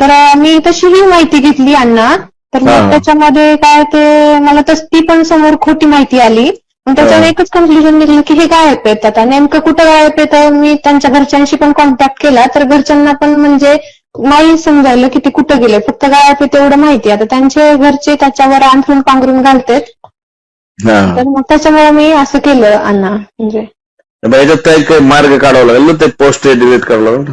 तर मी तशीही माहिती घेतली अण्णा. तर हा. मग त्याच्यामध्ये काय ते मला तस ती पण समोर खोटी माहिती आली. मग त्याच्यावर हा. एकच कन्क्लुजन निघलं की हे गायब आहेत. आता नेमकं कुठं गायब आहे तर मी त्यांच्या घरच्यांशी पण कॉन्टॅक्ट केला. तर घरच्यांना पण म्हणजे नाही समजायला की ते कुठं गेले. फक्त गायब आहे तेवढं माहिती. आता त्यांचे घरचे त्याच्यावर अंथरून पांघरून घालतेत. हा. तर मग त्याच्यामुळे मी असं केलं अण्णा. म्हणजे याच्यात काही मार्ग काढावा लागेल ना? ते पोस्ट डिलीट करावं लागेल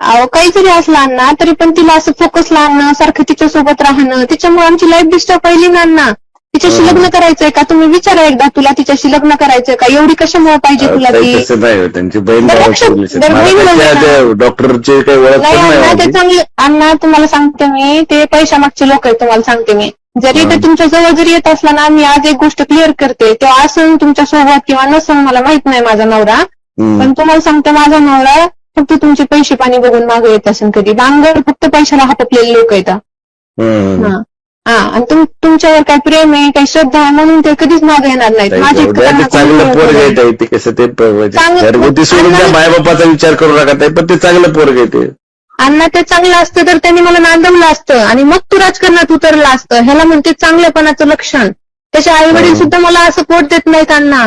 अहो काही जरी असला ना तरी पण तिला असं फोकस आणणं सारखं तिच्या सोबत राहणं त्याच्यामुळे आमची लाईफ डिस्टर्ब पहिली ना ना तिच्याशी हं. लग्न करायचंय का तुम्ही विचारा एकदा तुला तिच्याशी लग्न करायचंय का एवढी कशामुळे पाहिजे तुला ती नाही त्यांची बहीण डॉक्टरचे नाही अण्णा ते. चांगले अण्णा तुम्हाला सांगते मी ते पैशामागचे लोक आहेत तुम्हाला सांगते मी जरी ते हं. तुमच्या जवळ जरी येत असला ना मी आज एक गोष्ट क्लिअर करते तो असून तुमच्यासोबत किंवा नसून मला माहीत नाही माझा नवरा. पण तुम्हाला सांगते माझा नवरा फक्त तुमचे पैसे पाणी बघून मागे येत असेल कधी. बांगर फक्त पैशाला हापपलेले लोक हम्म. हा. हा. आणि तुम तुमच्यावर काय प्रेम आहे काही श्रद्धा आहे म्हणून ते कधीच मागे येणार नाहीत. माझे ते कसं घरगुती सोडून मायबापाचा विचार करू नका पण ते चांगलं पोरग आहे ते. अण्णा ते चांगलं असतं तर त्यांनी मला नांदवलं असतं. आणि मग तू राजकारणात उतरलं असतं. ह्याला म्हणते चांगलेपणाचं लक्षण. त्याचे आई वडील. सुद्धा मला असं पोट देत नाहीत अण्णा.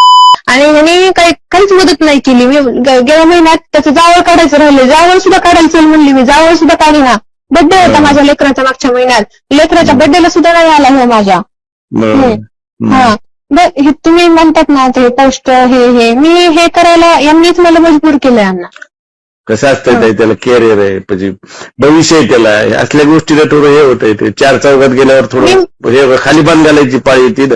आणि ह्याने काही काहीच मदत नाही केली. मी गेल्या महिन्यात त्याचं जावळ काढायचं राहिले. जावळ सुद्धा काढायला चल म्हणली मी. जावळ सुद्धा काढीना. बड्डे होता. माझ्या लेकराच्या मागच्या महिन्यात. लेकराच्या बड्डेला सुद्धा नाही आला हो माझ्या. बरं. हम्म. हा. बर हे तुम्ही म्हणतात ना ते पोस्ट हे हे. मी हे करायला यांनीच मला मजबूर केलंय अण्णा कसं असतंय ताई, त्याला कॅरियर आहे म्हणजे भविष्य आहे त्याला. असल्या गोष्टीला थोडं हे होतंय ते. चार चौघात गेल्यावर थोडं हे खाली बांध घालायची पाळी येते ना.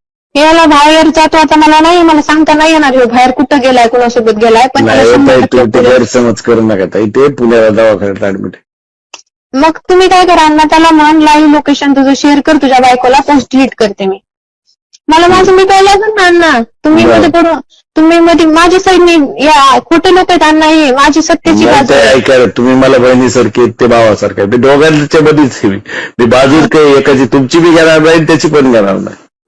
याला बाहेर जातो आता मला नाही मला सांगता नाही येणार ह्यो बाहेर कुठं गेलाय कुणासोबत गेलाय पण त्याला नाही शंभर ताई, टक्के तुम्ही ते पुढे- गैरसमज करू नका ताई. ते पुण्याला दवाखान्यात ऍडमिट मग तुम्ही काय करा अण्णा त्याला म्हण लाईव्ह लोकेशन तुझं शेअर कर तुझ्या बायकोला पोस्ट डिलीट करते मी. मला माझं मी काय लागेल ना. अण्णा तुम्ही बरं. मध्ये पडून तुम्ही मध्ये माझ्या साईडने या खोटे लोक आहेत अण्णा हे माझी सत्याची नाही बाजू ताई, आहे. ऐका रे, तुम्ही मला बहिणीसारखे ते भावासारखे दोघांच्या मध्येच आहे मी. मी बाजूच काही एकाची तुमची बी घेणार नाही त्याची पण घेणार नाही.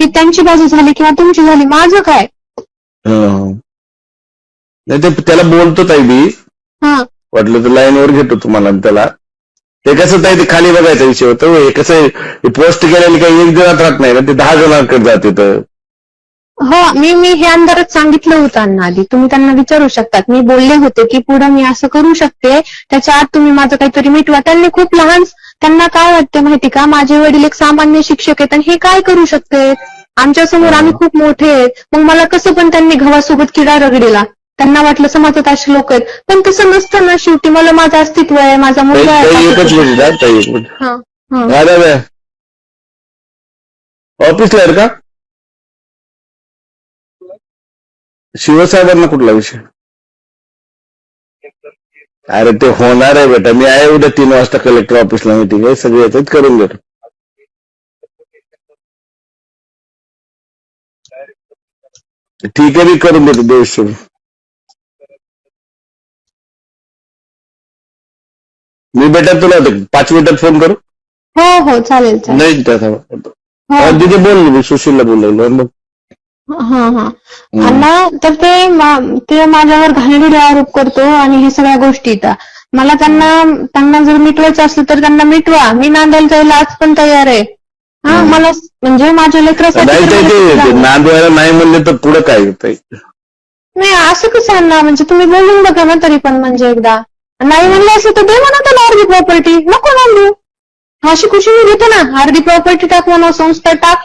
ती त्यांची बाजू झाली किंवा तुमची झाली माझं काय. नाही ते त्याला बोलतो ताई मी. हा. वाटलं तर लाईनवर घेतो तुम्हाला आणि त्याला. ते कसं ताई ते खाली बघायचा विषय होतो हे. कसं हे पोस्ट केलेली काही एक जणात राहत नाही ना ते दहा जणांकडे जाते तर. हो मी मी हे अंधारात सांगितलं होतं अण्णा आधी. तुम्ही त्यांना विचारू शकतात. मी बोलले होते की पुढे मी असं करू शकते. त्याच्या आत तुम्ही माझं काहीतरी मिटवा. त्यांनी खूप लहान त्यांना काय वाटते माहिती का? माझे वडील एक सामान्य शिक्षक आहेत आणि हे काय करू शकते? आमच्यासमोर आम्ही खूप मोठे आहेत. मग मला कसं पण त्यांनी गव्हासोबत किडा रगडीला. त्यांना वाटलं समाजात असे लोक आहेत. पण तसं नसतं ना शेवटी. मला माझं अस्तित्व आहे माझा मुलगा आहे. ऑफिसला आहे का? शिवसाहेबांना कुठला विषय? अरे ते होणार आहे बेटा. मी आहे उद्या तीन वाजता कलेक्टर ऑफिसला मीटिंग आहे. सगळे येतात करून घेतो ठीक आहे मी करून देतो. देश मी बेटा तुला पाच मिनिटात फोन करू? हो हो चालेल चालेल. नाही हो. तिथे बोल मी सुशीलला बोललो मग अण्णा तर ते माझ्यावर घाणेरडे आरोप करतो आणि हे सगळ्या गोष्टी येतात मला त्यांना त्यांना जर मिटवायचं असलं तर त्यांना मिटवा. मी नांदायला जायला आज पण तयार आहे. हा. मला म्हणजे माझ्या लेकरासाठी नांदवायला नाही म्हणले तर पुढं काय नाही असं कसं अण्णा? म्हणजे तुम्ही बोलून बघा ना तरी पण म्हणजे एकदा. नाही म्हणलं असं तर दे म्हणा त्याला अर्धी प्रॉपर्टी नको नांदू. अशी खुशी मी घेतो ना. अर्धी प्रॉपर्टी टाक म्हणा संस्था टाक.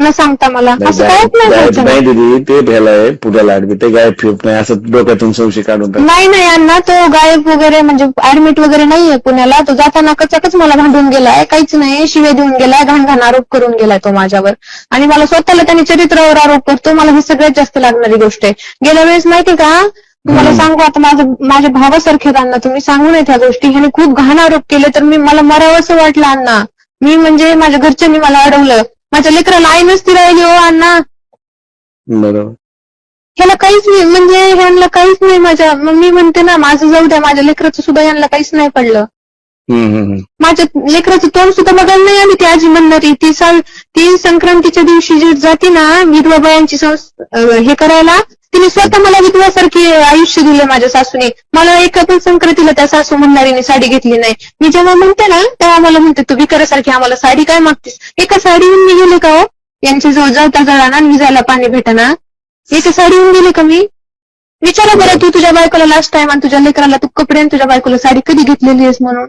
न सांगता मला. असं नाही व्हायचं नाही ना. दिदी ते भ्यालाय पुण्याला ऍडमिट ते गायब फिरत नाही असं डोक्यातून संशय काढून टाक. नाही नाही अण्णा तो गायब वगैरे म्हणजे ऍडमिट वगैरे नाहीये पुण्याला. तो जाताना कचाकच मला भांडून गेलाय काहीच नाही. शिवे देऊन गेलाय घाण घाण आरोप करून गेलाय तो माझ्यावर. आणि मला स्वतःला त्याने चरित्रावर आरोप करतो. मला ही सगळ्यात जास्त लागणारी गोष्ट आहे. गेल्या वेळेस माहिती का? तुम्हाला. सांगू आता माझं माझ्या भावासारखे आहेत अण्णा तुम्ही सांगू नये त्या गोष्टी. ह्याने खूप घाण आरोप केले तर मी मला मरावंसं वाटलं अण्णा. मी म्हणजे माझ्या घरच्यांनी मला अडवलं. माझ्या लेकराला आई नसती राहिली हो अण्णा बरोबर ह्याला काहीच नाही म्हणजे ह्यांना काहीच नाही माझ्या मग मी म्हणते ना माझं जाऊ द्या माझ्या लेकराचं सुद्धा यांना काहीच नाही पडलं. माझ्या लेकराचं तोंड सुद्धा बघायला नाही आली. ती आजी म्हणणारी ती साल ती संक्रांतीच्या दिवशी जी जाते ना विधवा बायांची हे करायला तिने स्वतः मला विधवासारखी आयुष्य दिलं माझ्या सासूने. मला एका पण संक्रांतीला त्या सासू म्हणणारीने साडी घेतली नाही. मी जेव्हा म्हणते ना तेव्हा मला म्हणते तू विकारासारखी आम्हाला साडी काय मागतेस? एका साडीहून मी गेले का हो? यांच्या जवळ जाता जळा ना विजायला पाणी भेटना. एका साडीहून गेले का मी? विचारा बरं तू तुझ्या बायकोला लास्ट टाइम आणि तुझ्या लेकराला तू कपडे आणि तुझ्या बायकोला साडी कधी घेतलेली आहेस म्हणून?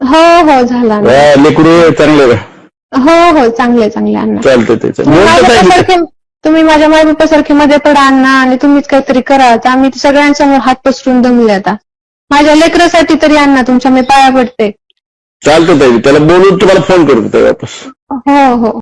हो हो झाला. हा, लेकरू चांगले हो हो चांगले चांगले अण्णा. चालतंय त्याचं तुम्ही माझ्या तुम्ही माझ्या माय पप्पासारखे मध्ये पडा अण्णा आणि तुम्हीच काहीतरी करा. आता आम्ही सगळ्यांसमोर हात पसरून दमले आता. माझ्या लेकरासाठी तरी अण्णा तुमच्या मी पाया पडते. चालतं ताई. त्याला बोलून तुम्हाला फोन करू ताई वापस. हो हो.